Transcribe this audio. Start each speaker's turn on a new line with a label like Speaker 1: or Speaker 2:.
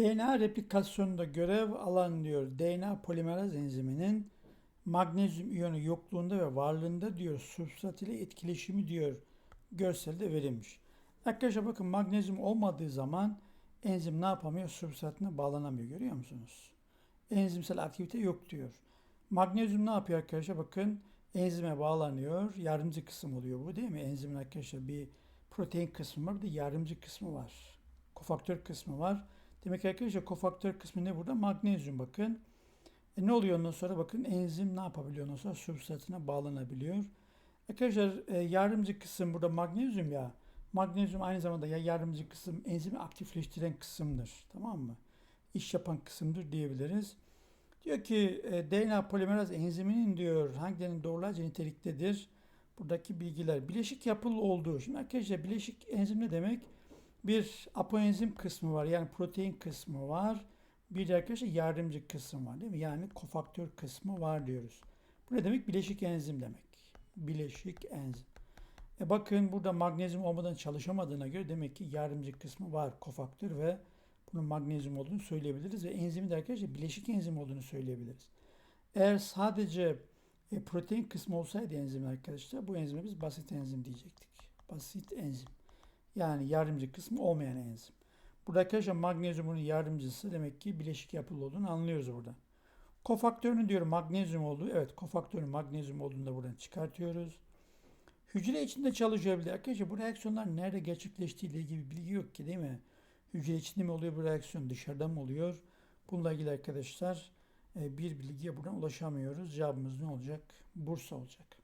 Speaker 1: DNA replikasyonunda görev alan diyor DNA polimeraz enziminin magnezyum iyonu yokluğunda ve varlığında diyor substrat ile etkileşimi diyor görselde verilmiş. Arkadaşlar bakın magnezyum olmadığı zaman enzim ne yapamıyor? Substratına bağlanamıyor. Görüyor musunuz? Enzimsel aktivite yok diyor. Magnezyum ne yapıyor arkadaşlar? Bakın enzime bağlanıyor. Yardımcı kısım oluyor bu değil mi? Enzimin arkadaşlar bir protein kısmı var bir de yardımcı kısmı var. Kofaktör kısmı var. Demek ki arkadaşlar kofaktör kısmı ne burada? Magnezyum bakın. E ne oluyor ondan sonra? Bakın enzim ne yapabiliyor ondan sonra? Substratına bağlanabiliyor. Arkadaşlar e, yardımcı kısım burada magnezyum ya. Magnezyum aynı zamanda ya yardımcı kısım enzimi aktifleştiren kısımdır. Tamam mı? İş yapan kısımdır diyebiliriz. Diyor ki e, DNA polimeraz enziminin diyor hangilerinin doğrulayıcı niteliktedir? Buradaki bilgiler bileşik yapılı olduğu. Şimdi arkadaşlar bileşik enzim ne demek? Bir apoenzim kısmı var yani protein kısmı var. Bir de arkadaşlar yardımcı kısım var değil mi? Yani kofaktör kısmı var diyoruz. Bu ne demek? Bileşik enzim demek. Bileşik enzim. E bakın burada magnezyum olmadan çalışamadığına göre demek ki yardımcı kısmı var kofaktör ve bunun magnezyum olduğunu söyleyebiliriz ve enzimin de arkadaşlar bileşik enzim olduğunu söyleyebiliriz. Eğer sadece e, protein kısmı olsaydı enzimin arkadaşlar bu enzime biz basit enzim diyecektik. Basit enzim. Yani yardımcı kısmı olmayan enzim. Burada arkadaşlar magnezyumun yardımcısı demek ki bileşik yapılı olduğunu anlıyoruz burada. Kofaktörünün diyor magnezyum olduğu. Evet kofaktörün magnezyum olduğunu da buradan çıkartıyoruz. Hücre içinde çalışabilir. Arkadaşlar bu reaksiyonlar nerede gerçekleştiği ile ilgili bilgi yok ki değil mi? Hücre içinde mi oluyor bu reaksiyon dışarıda mı oluyor? Bununla ilgili arkadaşlar e, bir bilgiye buradan ulaşamıyoruz. Cevabımız ne olacak? Bursa olacak.